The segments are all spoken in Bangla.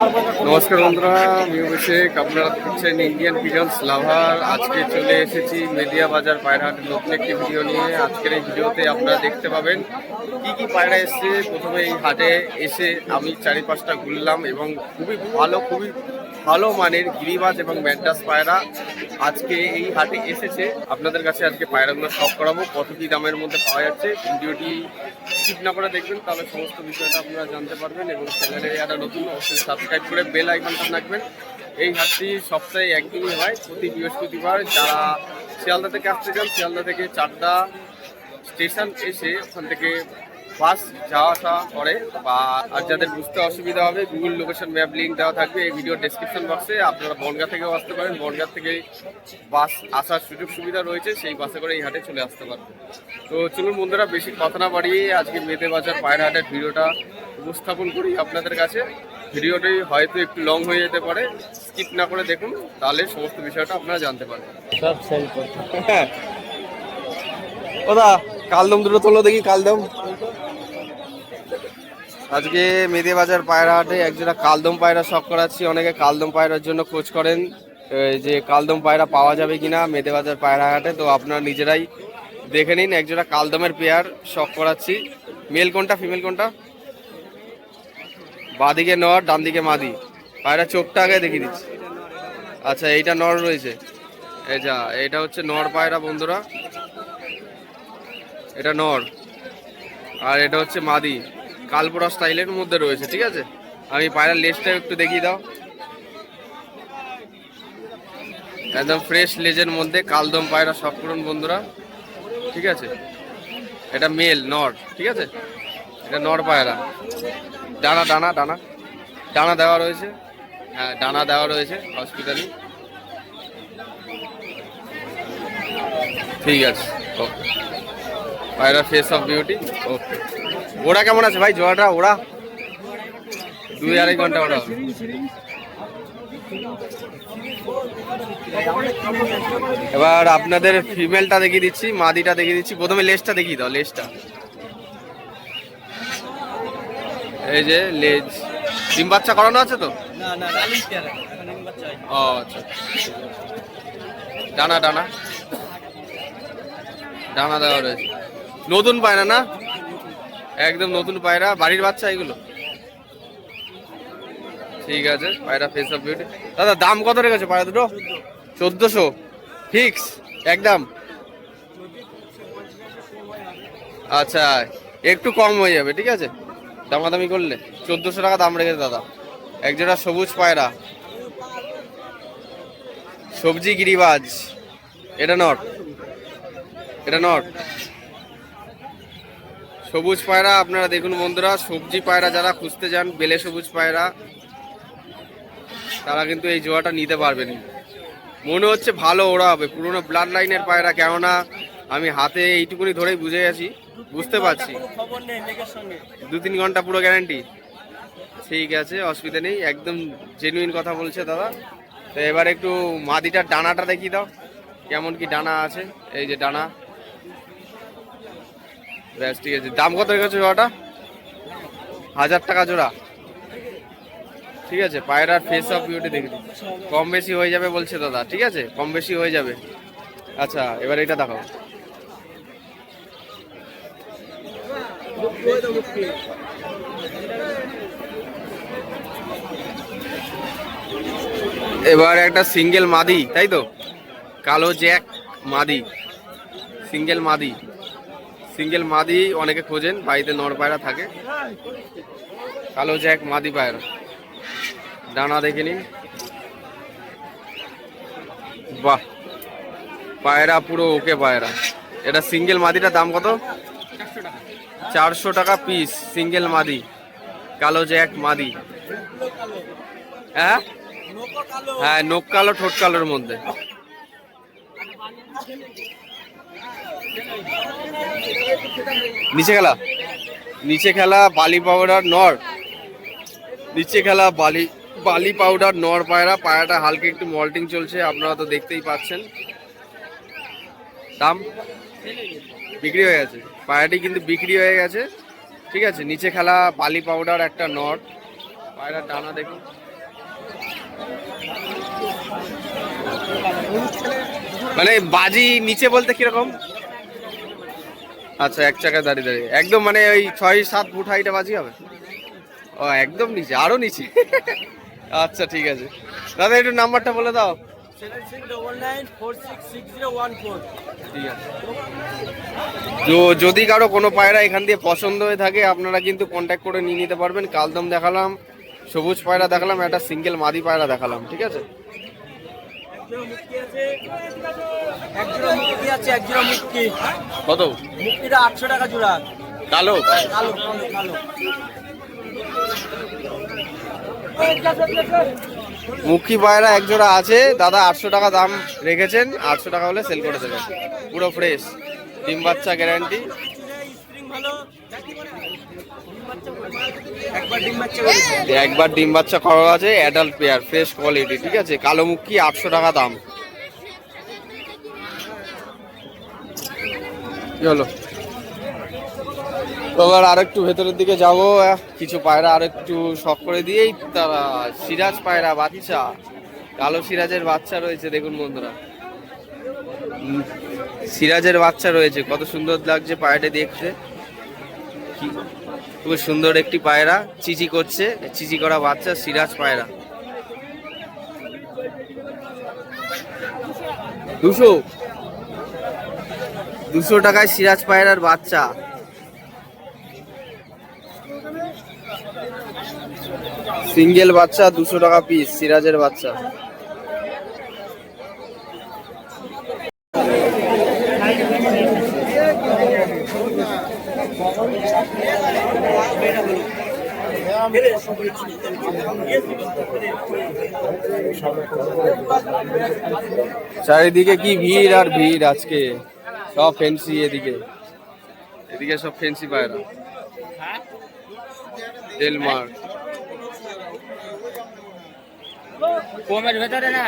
নমস্কার বন্ধুরা, আমি অভিষেক। আপনারা দেখছেন ইন্ডিয়ান পিজন্স লাভার। আজকে চলে এসেছি মেদিয়া বাজার পায়রাহাটের নতুন একটি ভিডিও নিয়ে। আজকের এই ভিডিওতে আপনারা দেখতে পাবেন কি কি পায়রা এসছে। প্রথমে এই হাটে এসে আমি চারি পাঁচটা ঘুরলাম এবং খুবই ভালো খুবই ভালো মানের গিরিবাজ এবং ম্যাডাস পায়রা আজকে এই হাটে এসেছে। আপনাদের কাছে আজকে পায়রাগুলো সব করাবো। কত কি দামের মধ্যে পাওয়া যাচ্ছে? ভিডিওটি স্কিপ না করে দেখবেন, তাহলে সমস্ত বিষয়টা আপনারা জানতে পারবেন এবং চ্যানেলে যারা নতুন, অবশ্যই সাবস্ক্রাইব করে বেল আইকনটা রাখবেন। এই হাটটি সপ্তাহে একদিনই হয়, প্রতি বৃহস্পতিবার। যারা শিয়ালদা থেকে আসতে চান, শিয়ালদা থেকে চারটা স্টেশন এসে ওখান থেকে বাস যাওয়া আসা করে বা আর যাদের বুঝতে অসুবিধা হবে গুগল লোকেশন ম্যাপ লিঙ্ক দেওয়া থাকবে এই ভিডিও ডেসক্রিপশন বক্সে আপনারা বনগা থেকেও আসতে পারেন। বনগা থেকে বাস আসার সুযোগ সুবিধা রয়েছে, সেই বাসে করে এই হাটে চলে আসতে পারবেন। তো চলুন বন্ধুরা, বেশি কথা না বাড়িয়ে আজকে মেদে বাজার পায়ের হাটের ভিডিওটা উপস্থাপন করি আপনাদের কাছে। ভিডিওটি হয়তো একটু লং হয়ে যেতে পারে স্কিপ না করে দেখুন তাহলে সমস্ত বিষয়টা আপনারা জানতে পারবেন। সব সেল করতে হ্যাঁ। ওদা কালদম দুটো তোলো দেখি কালদম। আজকে মেদে বাজার পায়রা হাটে একজোড়া কালদম পায়রা শখ করাচ্ছি। অনেকে কালদম পায়রার জন্য খোঁজ করেন যে কালদম পায়রা পাওয়া যাবে কিনা মেদে বাজার পায়রা হাটে তো আপনারা নিজেরাই দেখে নিন। একজোড়া কালদমের পেয়ার শখ করাচ্ছি। মেল কোনটা ফিমেল কোনটা? বাদিকে নর ডান দিকে মাদি। পায়রা চোখটা আগে দেখিয়ে দিচ্ছি। আচ্ছা এইটা নর রয়েছে। এই যা এটা হচ্ছে নর পায়রা বন্ধুরা। এটা নর। আর এটা হচ্ছে মাদি। কালপোড়া স্টাইলের মধ্যে রয়েছে, ঠিক আছে? আমি পায়রার লেজটা একটু দেখিয়ে দাও। একদম ফ্রেশ লেজের মধ্যে কালদম পায়রা সব করুন বন্ধুরা। ঠিক আছে? এটা মেল নর, ঠিক আছে? এটা নর পায়রা। ডানা ডানা ডানা। ডানা দেওয়া রয়েছে। হ্যাঁ ডানা দেওয়া রয়েছে হসপিটালে ঠিক আছে, ওকে। পায়রা ফেস অফ বিউটি ওকে। ওরা কেমন আছে ভাই? জোড়াটা ওরা? দুই আড়াই ঘণ্টা ওরা। এবার আপনাদের ফিমেলটা দেখিয়ে দিচ্ছি, মাদিটা দেখিয়ে দিচ্ছি। প্রথমে লেজটা দেখিয়ে দাও লেজটা এই যে লেজ। ডিম বাচ্চা করানো আছে তো? ও আচ্ছা ডানা ডানা। ডানা দেওয়া রয়েছে। নতুন পায়রা না? একদম নতুন পায়রা। বাড়ির বাচ্চা এগুলো? ঠিক আছে পায়রা ফেস অফ বিউটি দাদা দাম কত রেখেছে পায়রা দুটো? চোদ্দশো। ফিক্স? একদম? আচ্ছা একটু কম হয়ে যাবে ঠিক আছে? দামাদামি করলে। চোদ্দশো টাকা দাম রেখেছে দাদা। একজোড়া সবুজ পায়রা। সবজি গিরিবাজ। এটা নট। এটা নট। সবুজ পায়রা আপনারা দেখুন বন্ধুরা, সবজি পায়রা যারা খুঁজতে যান, বেলে সবুজ পায়রা, তারা কিন্তু এই জোয়াটা নিতে পারবেন। মনে হচ্ছে ভালো ওরা হবে পুরোনো ব্লাড লাইনের পায়রা কেননা, আমি হাতে এইটুকুনি ধরেই বুঝে গেছি। বুঝতে পারছি। দু তিন ঘণ্টা পুরো গ্যারান্টি ঠিক আছে, অসুবিধা নেই, একদম জেনুইন কথা বলছে দাদা। তো এবার একটু মাদিটার ডানাটা দেখিয়ে দাও, কেমন কি ডানা আছে, এই যে ডানা। ব্যাস, ঠিক আছে। দাম কত রেখেছো জোড়াটা? হাজার টাকা জোড়া। ঠিক আছে পায়রার ফেস অফ বিউটি দেখে। কম বেশি হয়ে যাবে বলছে দাদা, ঠিক আছে? কম বেশি হয়ে যাবে। আচ্ছা এবার এটা দেখাও। এবার একটা সিঙ্গেল মাদি, তাই তো? কালো জ্যাক মাদি, সিঙ্গেল মাদি সিঙ্গেল মাদি অনেকে খোঁজেন, বাড়িতে নর পায়রা থাকে। কালো জ্যাক মাদি পায়রা। ডানা দেখে নিন। বাহ, পায়রা পুরো ওকে পায়রা। এটা সিঙ্গেল মাদিটার দাম কত? চারশো টাকা পিস সিঙ্গেল মাদি, কালো জ্যাক মাদি। হ্যাঁ? হ্যাঁ নোক কালো, ঠোঁট কালোর মধ্যে। নিচে খেলা। নিচে খেলা বালি পাউডার, নর। নিচে খেলা বালি বালি পাউডার, নর পায়রা। পায়রাটা হালকা একটু মল্টিং চলছে, আপনারা তো দেখতেই পাচ্ছেন। দাম? বিক্রি হয়ে গেছে। পায়রাটি কিন্তু বিক্রি হয়ে গেছে। ঠিক আছে, নিচে খেলা বালি পাউডার, একটা নট। পায়রার ডানা দেখুন। মানে বাজি নিচে বলতে কীরকম? আচ্ছা এক চাকা দাঁড়িয়ে দাঁড়িয়ে। একদম মানে ওই ছয় সাত ফুট হাইটে বাজি হবে? ও, একদম নিচে, আরও নিচে। আচ্ছা ঠিক আছে। দাদা, একটু নাম্বারটা বলে দাও। Seven six double nine four six six zero one four. ঠিক আছে। তো যদি কারও কোনো পায়রা এখান দিয়ে পছন্দ হয়ে থাকে আপনারা কিন্তু কন্ট্যাক্ট করে নিয়ে নিতে পারবেন। কালদম দেখালাম সবুজ পায়রা দেখালাম একটা সিঙ্গেল মাদি পায়রা দেখালাম ঠিক আছে? কত? মুক্তিটা আটশো টাকা জোড়া। কালো? কালো কালো কালো। মুখী পায়রা এক জোড়া আছে। দাদা আটশো টাকা দাম রেখেছেন, আটশো টাকা হলে সেল করে দেবেন। পুরো ফ্রেশ ডিম বাচ্চা গ্যারান্টি একবার ডিম বাচ্চা করা আছে অ্যাডাল্ট পেয়ার ফ্রেশ কোয়ালিটি ঠিক আছে? কালো মুখী আটশো টাকা দাম। তো এবার আরেকটু ভেতরের দিকে যাব। কিছু পায়রা আরেকটু শখ করে দিয়েই তারা। সিরাজ পায়রা বাচ্চা। কালো সিরাজের বাচ্চা রয়েছে, দেখুন বন্ধুরা। সিরাজের বাচ্চা রয়েছে। কত সুন্দর লাগছে পায়রাটা দেখতে। খুব সুন্দর একটি পায়রা। চিচি করছে, চিচি করা বাচ্চা, সিরাজ পায়রা। দুশো। দুশো টাকায় সিরাজ পায়রার বাচ্চা। সিঙ্গেল বাচ্চা দুশো টাকা পিস সিরাজের বাচ্চা। চারিদিকে কি ভিড় আর ভিড় আজকে? সব ফেন্সি এদিকে। এদিকে সব ফেন্সি পায়রা। ডেলমার্ক কমের ভেতরে না।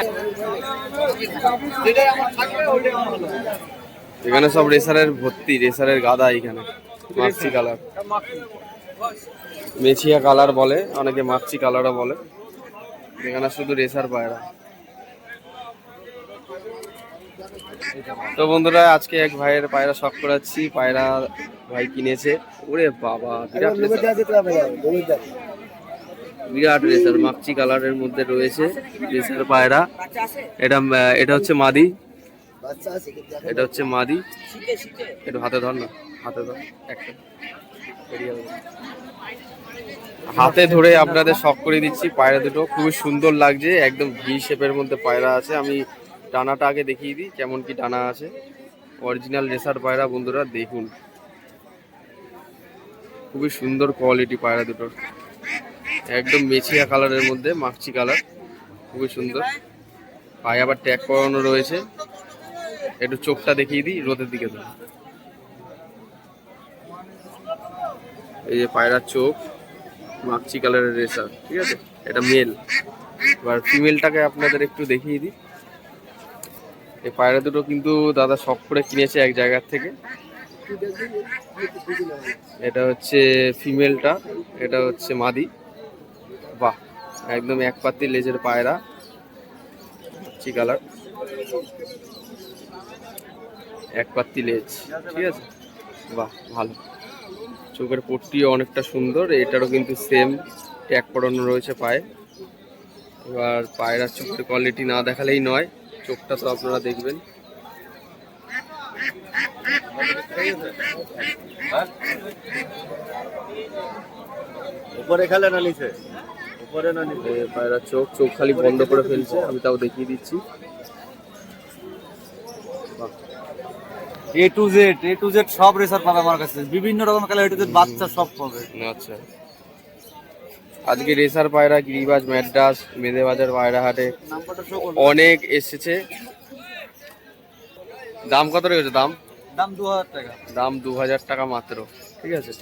এখানে সব রেসারের ভর্তি, রেসারের গাদা এখানে মাক্সি কালার। মেছিয়া কালার বলে, অনেকে মাক্সি কালারও বলে। এখানে শুধু রেসার পায়রা। তো বন্ধুরা, আজকে এক ভাইয়ের পায়রা শখ করাচ্ছি, পায়রা ভাই কিনেছে। ওরে বাবা, বিরাট বিরাট রেসার মাকচি কালারের মধ্যে রয়েছে রেসার পায়রা। এটা এটা হচ্ছে মাদি। এটা হচ্ছে মাদি। একটু হাতে ধর না, হাতে ধর, একটা। হাতে ধরে আপনাদের শখ করে দিচ্ছি, পায়রা দুটো। খুবই সুন্দর লাগছে, একদম ভি শেপের মধ্যে পায়রা আছে। আমি ডানাটা আগে দেখিয়ে দিই, কেমন কি ডানা আছে। অরিজিনাল রেসার পায়রা, বন্ধুরা, দেখুন। খুবই সুন্দর কোয়ালিটি পায়রা দুটোর। একদম মেছিয়া কালারের মধ্যে মাকচি কালার, খুবই সুন্দর। পায়ে আবার ট্যাগ করানো রয়েছে। একটু চোখটা দেখিয়ে দিই, রোদের দিকে দাও এই যে পায়রার চোখ মাকচি কালারের রেসার ঠিক আছে? এটা মেল এবার ফিমেলটাকে আপনাদের একটু দেখিয়ে দিই। এই পায়রা দুটো কিন্তু দাদা শখ করে কিনেছে এক জায়গার থেকে। এটা হচ্ছে ফিমেলটা এটা হচ্ছে মাদি। একদম এক পাত্তি লেজের পায়রা মাকচি কালার এক পাত্তি লেজ, ঠিক আছে? বাহ, ভালো। চোখের পট্টিও অনেকটা সুন্দর, এটারও কিন্তু সেম ট্যাগ পড়ানো রয়েছে পায়ে। এবার পায়রার চোখের কোয়ালিটি না দেখালেই নয়, চোখটা তো আপনারা দেখবেন। উপরে খেলে না নিচে পায়রার চোখ চোখ খালি বন্ধ করে ফেলছে আমি তাও দেখিয়ে দিচ্ছি। A to Z A to Z সব রেসার পাবে আমার কাছে। বিভিন্ন রকম কালার এ টু জেড বাচ্চা সব পাবে। আচ্ছা। আজকে রেসার পায়রা গিরিবাজ ম্যাড্রাস মেদেবাজার পায়রা হাটে নাম্বারটা শো করবে। অনেক এসেছে। দাম কত রেখেছে? দাম? দাম দু হাজার টাকা। দাম দু হাজার টাকা মাত্র। ঠিক আছে।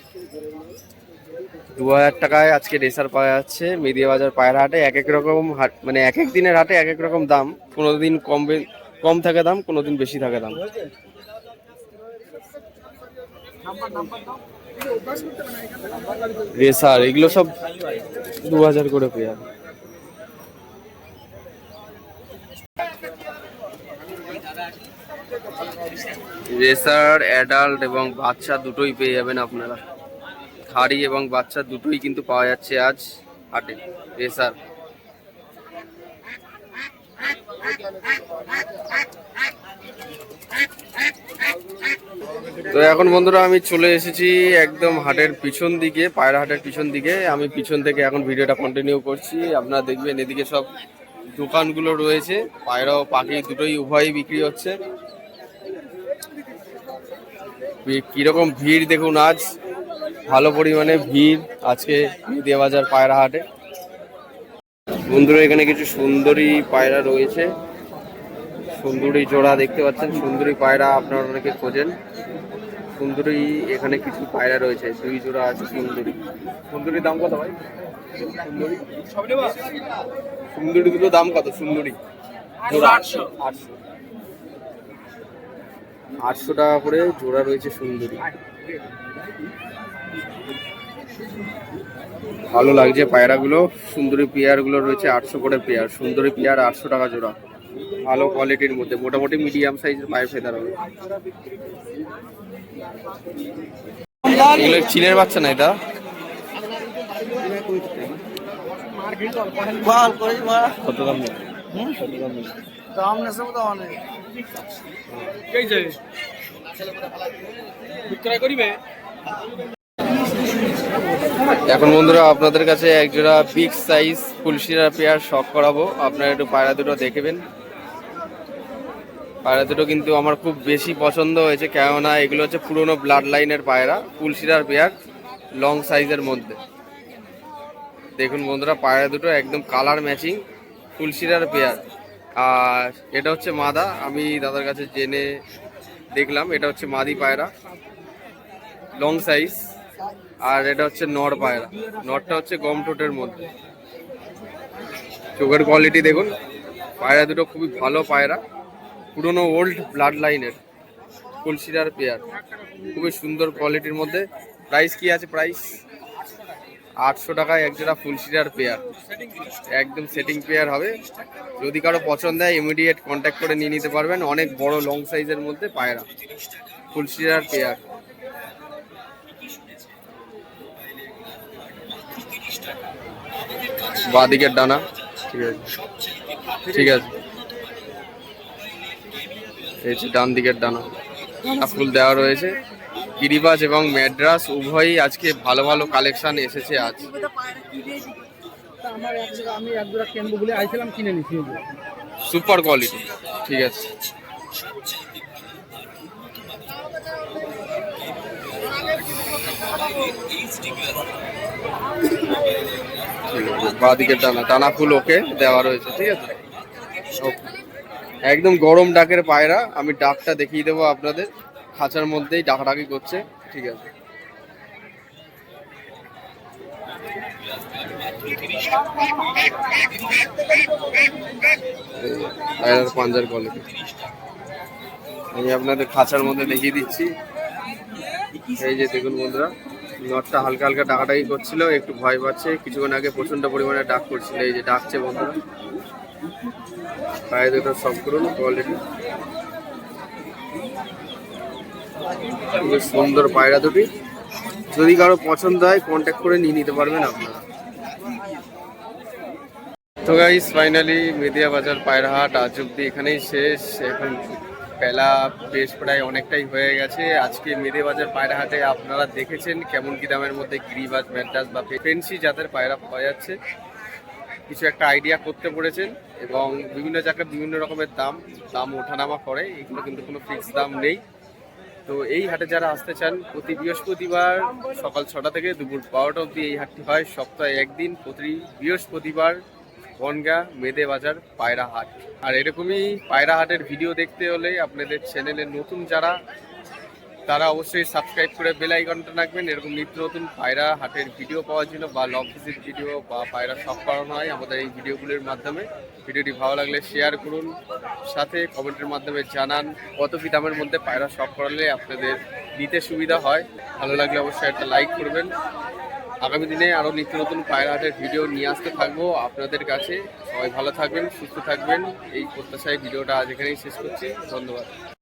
দু হাজার টাকায় আজকে রেসার পাওয়া যাচ্ছে। মেদিয়া বাজার পায়ের হাটে এক এক রকম হাট মানে এক এক দিনের হাটে এক এক রকম দাম। কোনো দিন কম কম থাকে দাম কোনো দিন বেশি থাকে দাম। রেসার, এগুলো সব দু হাজার করে পেয়ে যাবে রেসার, অ্যাডাল্ট এবং বাচ্চা দুটোই পেয়ে যাবেন আপনারা। হাড়ি এবং বাচ্চা দুটোই কিন্তু পাওয়া যাচ্ছে আজ হাটে। রেসার তো এখন বন্ধুরা আমি চলে এসেছি একদম হাটের পিছন দিকে, পায়রা হাটের পিছন দিকে। আমি পিছন থেকে এখন ভিডিওটা কন্টিনিউ করছি। আপনারা দেখবেন এদিকে সব দোকানগুলো রয়েছে। পায়রা ও পাখি দুটোই উভয়ই বিক্রি হচ্ছে। কীরকম ভিড় দেখুন আজ। ভালো পরিমাণে ভিড় আজকে নদিয়া বাজার পায়রা হাটে বন্ধুরা, এখানে কিছু সুন্দরী পায়রা রয়েছে। সুন্দরী জোড়া দেখতে পাচ্ছেন। সুন্দরী পায়রা আপনারা অনেকে খোঁজেন। সুন্দরী, এখানে কিছু পায়রা রয়েছে। দুই জোড়া আছে সুন্দরী। সুন্দরীর দাম কত ভাই? সুন্দরী? দুটো দাম কত? সুন্দরী? আটশো টাকা করে জোড়া রয়েছে সুন্দরী। ভালো লাগছে পায়রাগুলো। সুন্দরী পেয়ারগুলো রয়েছে আটশো করে পেয়ার। সুন্দরী পেয়ার আটশো টাকা জোড়া। ভালো কোয়ালিটির মধ্যে। মোটামুটি মিডিয়াম সাইজের পায়ের ফেদার হবে। চীনের বাচ্চা নাই তা বিক্রয় করিবে? এখন বন্ধুরা আপনাদের কাছে একজোড়া বিগ সাইজ ফুলশিরা পেয়ার শখ করাবো। আপনারা একটু পায়রা দুটো দেখবেন পায়রা দুটো কিন্তু আমার খুব বেশি পছন্দ হয়েছে, কেননা এগুলো হচ্ছে পুরনো ব্লাড লাইনের পায়রা, ফুলশিরার পেয়ার লং সাইজের মধ্যে। দেখুন বন্ধুরা, পায়রা দুটো একদম কালার ম্যাচিং ফুলশিরার পেয়ার আর এটা হচ্ছে মাদা, আমি দাদার কাছে জেনে দেখলাম, এটা হচ্ছে মাদি পায়রা লং সাইজ আর এটা হচ্ছে নর পায়রা। নরটা হচ্ছে গম টোটের মধ্যে। চোখের কোয়ালিটি দেখুন, পায়রা দুটো খুবই ভালো পায়রা। পুরনো ওল্ড ব্লাড লাইনের কলসিরার পেয়ার। খুবই সুন্দর কোয়ালিটির মধ্যে। প্রাইস কি আছে প্রাইস আটশো টাকায় এক জোড়া ফুলশিরার পেয়ার। একদম সেটিং পেয়ার হবে। যদি কারও পছন্দ হয় ইমিডিয়েট কন্ট্যাক্ট করে নিয়ে নিতে পারবেন। অনেক বড় লং সাইজের মধ্যে পায়রা। ফুলশিরার পেয়ার। বাঁ দিকের ডানা। ঠিক আছে। ঠিক আছে। এই যে ডান। দিকের ডানা ফুল দেওয়া রয়েছে। গিরিবাজ এবং ম্যাড্রাস উভয়ই আজকে ভালো ভালো কালেকশন এসেছে আজ। সুপার কোয়ালিটি ঠিক আছে। বাঁ দিকের ডানা ডানা ফুল ওকে দেওয়া রয়েছে, ঠিক আছে? একদম গরম ডাকের পায়রা, আমি ডাকটা দেখিয়ে দেবো আপনাদের। খাঁচার মধ্যেই ডাকাডাকি করছে, ঠিক আছে? পাঞ্জার আমি আপনাদের খাঁচার মধ্যে দেখিয়ে দিচ্ছি। এই যে দেখুন বন্ধুরা নটটা হালকা হালকা ডাকাডাকি করছিল, একটু ভয় পাচ্ছে। কিছুক্ষণ আগে প্রচণ্ড পরিমাণে ডাক করছিল, এই যে ডাকছে বন্ধুরা। পায়ে দুটো সব করুন কোয়ালিটি সুন্দর পায়রা দুটি। যদি কারও পছন্দ হয় কন্ট্যাক্ট করে নিয়ে নিতে পারবেন আপনারা। তো গাইস ফাইনালি মেদিয়া বাজার পায়রাহাট আজ অব্দি এখানেই শেষ। এখন বেলা বেশ প্রায় অনেকটাই হয়ে গেছে। আজকে মেদে বাজার পায়রাহাটে আপনারা দেখেছেন কেমন কি দামের মধ্যে গিরিবাজ ম্যাড্রাস বা ফেন্সি যাদের পায়রা পাওয়া যাচ্ছে। কিছু একটা আইডিয়া করতে পড়েছেন এবং বিভিন্ন জায়গায় বিভিন্ন রকমের দাম দাম ওঠানামা করে। এগুলো কিন্তু কোনো ফিক্স দাম নেই। তো এই হাটে যারা আসতে চান, প্রতি বৃহস্পতিবার সকাল ছটা থেকে দুপুর বারোটা অবধি এই হাটটি হয়। সপ্তাহে একদিন, প্রতি বৃহস্পতিবার বনগা মেদে বাজার পায়রা হাট আর এরকমই পায়রা হাটের ভিডিও দেখতে হলে আপনাদের চ্যানেলে নতুন যারা, তারা অবশ্যই সাবস্ক্রাইব করে বেল আইকনটা রাখবেন। এরকম নিত্য নতুন পায়রা হাটের ভিডিও পাওয়ার জন্য বা লক ভিজিট ভিডিও বা পায়রা শখ করানো হয় আমাদের এই ভিডিওগুলির মাধ্যমে। ভিডিওটি ভালো লাগলে শেয়ার করুন, সাথে কমেন্টের মাধ্যমে জানান কত কি দামের মধ্যে পায়রা শখ করালে আপনাদের নিতে সুবিধা হয়। ভালো লাগলে অবশ্যই একটা লাইক করবেন। আগামী দিনে আরও নিত্য নতুন পায়রা হাটের ভিডিও নিয়ে আসতে থাকব আপনাদের কাছে। সবাই ভালো থাকবেন, সুস্থ থাকবেন। এই প্রত্যাশায় ভিডিওটা আজ এখানেই শেষ করছি। ধন্যবাদ।